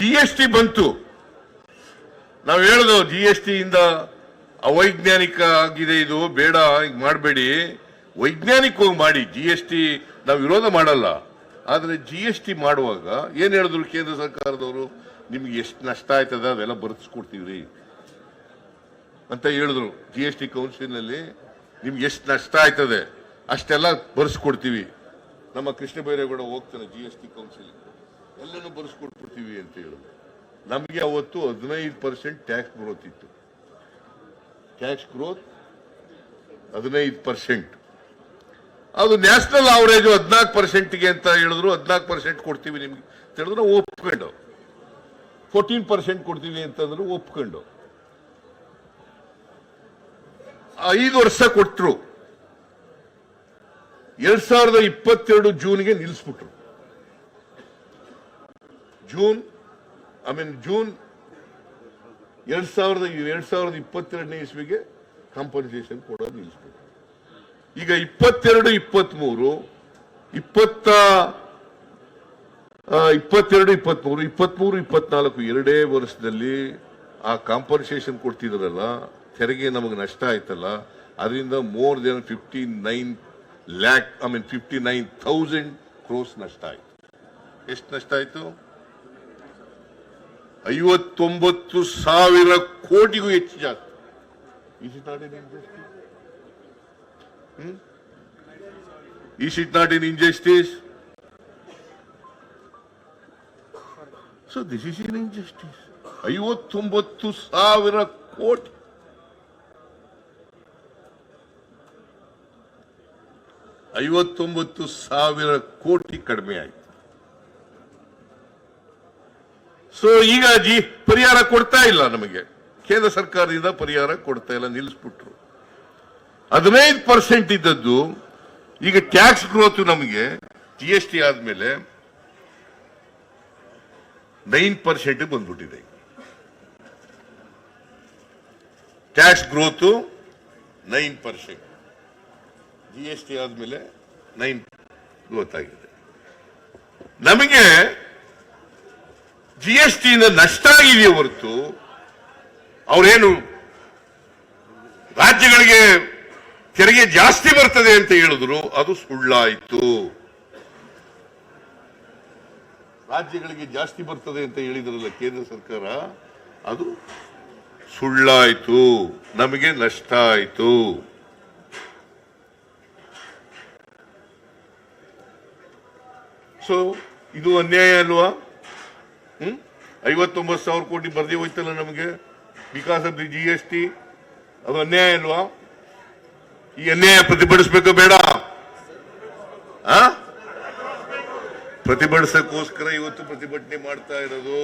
G S T ಬಂತು. ನಾವು ಹೇಳ್ದು G S ಟಿಯಿಂದ ಅವೈಜ್ಞಾನಿಕ ಆಗಿದೆ ಇದು, ಬೇಡ ಈಗ ಮಾಡಬೇಡಿ. ವೈಜ್ಞಾನಿಕವಾಗಿ ಮಾಡಿ ಜಿ ಎಸ್ ಟಿ ನಾವು ವಿರೋಧ ಮಾಡಲ್ಲ. ಆದರೆ ಜಿ ಎಸ್ ಟಿ ಮಾಡುವಾಗ ಏನು ಹೇಳಿದ್ರು ಕೇಂದ್ರ ಸರ್ಕಾರದವರು? ನಿಮ್ಗೆ ಎಷ್ಟು ನಷ್ಟ ಆಯ್ತದ? ಅದೆಲ್ಲ ಬರೆಸ್ಕೊಡ್ತೀವ್ರಿ. ಅಂತ ಹೇಳಿದ್ರು ಜಿ ಎಸ್ ಟಿ ಕೌನ್ಸಿಲ್ನಲ್ಲಿ. ನಿಮ್ಗೆ ಎಷ್ಟು ನಷ್ಟ ಆಯ್ತದೆ? ಅಷ್ಟೆಲ್ಲ ಬರೆಸ್ಕೊಡ್ತೀವಿ. ನಮ್ಮ ಕೃಷ್ಣ ಬೈರೇಗೌಡ ಹೋಗ್ತಾನೆ ಜಿ ಎಸ್ ಟಿ ಕೌನ್ಸಿಲ್ ಎಲ್ಲನೂ ಬರೆಸ್ಕೊಟ್ಬಿಡ್ತೀವಿ ಅಂತ ಹೇಳಿದ್ರು ನಮಗೆ ಅವತ್ತು ಹದಿನೈದು ಪರ್ಸೆಂಟ್ ಟ್ಯಾಕ್ಸ್ ಗ್ರೋತ್ ಇತ್ತು. ಟ್ಯಾಕ್ಸ್ ಗ್ರೋತ್ ಹದಿನೈದು ಪರ್ಸೆಂಟ್ ಅದು ನ್ಯಾಷನಲ್ ಆವರೇಜ್ ಹದಿನಾಲ್ಕು ಪರ್ಸೆಂಟ್ಗೆ ಅಂತ ಹೇಳಿದ್ರು, ಹದಿನಾಲ್ಕು ಪರ್ಸೆಂಟ್ ಕೊಡ್ತೀವಿ ನಿಮ್ಗೆ ಅಂತ ಹೇಳಿದ್ರು, ಒಪ್ಕೊಂಡು. ಫೋರ್ಟೀನ್ ಪರ್ಸೆಂಟ್ ಕೊಡ್ತೀವಿ ಅಂತಂದ್ರು ಒಪ್ಕೊಂಡು. ಐದು ವರ್ಷ ಕೊಟ್ಟರು ಎರಡ್ ಸಾವಿರದ ಇಪ್ಪತ್ತೆರಡು ಜೂನ್ಗೆ ನಿಲ್ಲಿಸ್ಬಿಟ್ರು ಜೂನ್ ಐ ಮೀನ್ ಜೂನ್ ಎರಡು ಸಾವಿರದ ಎರಡು ಸಾವಿರದ ಇಪ್ಪತ್ತೆರಡನೇ ಇಸ್ವಿಗೆ ಕಾಂಪನ್ಸೇಷನ್ ಕೊಡೋದು ನಿಲ್ಲಿಸ್ಬೇಕು. ಈಗ ಇಪ್ಪತ್ತೆರಡು, ಇಪ್ಪತ್ಮೂರು, ಇಪ್ಪತ್ತ ಇಪ್ಪತ್ತೆರಡು, ಇಪ್ಪತ್ಮೂರು ಇಪ್ಪತ್ಮೂರು, ಇಪ್ಪತ್ನಾಲ್ಕು ಎರಡೇ ವರ್ಷದಲ್ಲಿ ಆ ಕಾಂಪನ್ಸೇಷನ್ ಕೊಡ್ತಿದ್ರಲ್ಲ, ತೆರಿಗೆ ನಮಗೆ ನಷ್ಟ ಆಯ್ತಲ್ಲ, ಅದರಿಂದ more than fifty nine lakh I mean fifty nine thousand crores ನಷ್ಟ ಆಯ್ತು. ಎಷ್ಟು ನಷ್ಟ ಆಯ್ತು? ಐವತ್ತೊಂಬತ್ತು ಸಾವಿರ ಕೋಟಿಗೂ ಹೆಚ್ಚು ಜಾಸ್ತಿ. Is it not in injustice? So this is in injustice ಐವತ್ತೊಂಬತ್ತು ಸಾವಿರ ಕೋಟಿ. ಐವತ್ತೊಂಬತ್ತು ಸಾವಿರ ಕೋಟಿ ಕಡಿಮೆ ಆಯಿತು. ಸೊ ಈಗ ಜಿ ಪರಿಹಾರ ಕೊಡ್ತಾ ಇಲ್ಲ ನಮಗೆ. ಕೇಂದ್ರ ಸರ್ಕಾರದಿಂದ ಪರಿಹಾರ ಕೊಡ್ತಾ ಇಲ್ಲ, ನಿಲ್ಲಿಸ್ಬಿಟ್ರು. ಹದಿನೈದು ಪರ್ಸೆಂಟ್ ಇದ್ದದ್ದು, ಈಗ ಟ್ಯಾಕ್ಸ್ ಗ್ರೋತ್ ನಮಗೆ ಜಿ ಎಸ್ ಟಿ ಆದ್ಮೇಲೆ ನೈನ್ ಪರ್ಸೆಂಟ್ ಬಂದ್ಬಿಟ್ಟಿದೆ. Tax growth nine percent G S T ಆದ್ಮೇಲೆ ನೈನ್ ಗ್ರೋತ್ ಆಗಿದೆ ನಮಗೆ ಜಿ ಎಸ್ ಟಿಯಿಂದ ನಷ್ಟ ಆಗಿದೆಯೇ ಹೊರತು ಅವರೇನು ರಾಜ್ಯಗಳಿಗೆ ತೆರಿಗೆ ಜಾಸ್ತಿ ಬರ್ತದೆ ಅಂತ ಹೇಳಿದ್ರು, ಅದು ಸುಳ್ಳಾಯಿತು. ರಾಜ್ಯಗಳಿಗೆ ಜಾಸ್ತಿ ಬರ್ತದೆ ಅಂತ ಹೇಳಿದ್ರಲ್ಲ ಕೇಂದ್ರ ಸರ್ಕಾರ, ಅದು ಸುಳ್ಳಾಯಿತು, ನಮಗೆ ನಷ್ಟ ಆಯಿತು. ಸೊ ಇದು ಅನ್ಯಾಯ ಅಲ್ವಾ? ಹ್ಮ್? ಐವತ್ತೊಂಬತ್ತು ಸಾವಿರ ಕೋಟಿ ಬರ್ದೇ ಹೋಯ್ತಲ್ಲ ನಮಗೆ? Because of the G S T ಅದು ಅನ್ಯಾಯ ಅಲ್ವಾ? ಈ ಅನ್ಯಾಯ ಪ್ರತಿಭಟಿಸ್ಬೇಕು ಬೇಡ. ಆ? ಪ್ರತಿಭಟಿಸಕ್ಕೋಸ್ಕರ ಇವತ್ತು ಪ್ರತಿಭಟನೆ ಮಾಡ್ತಾ ಇರೋದು.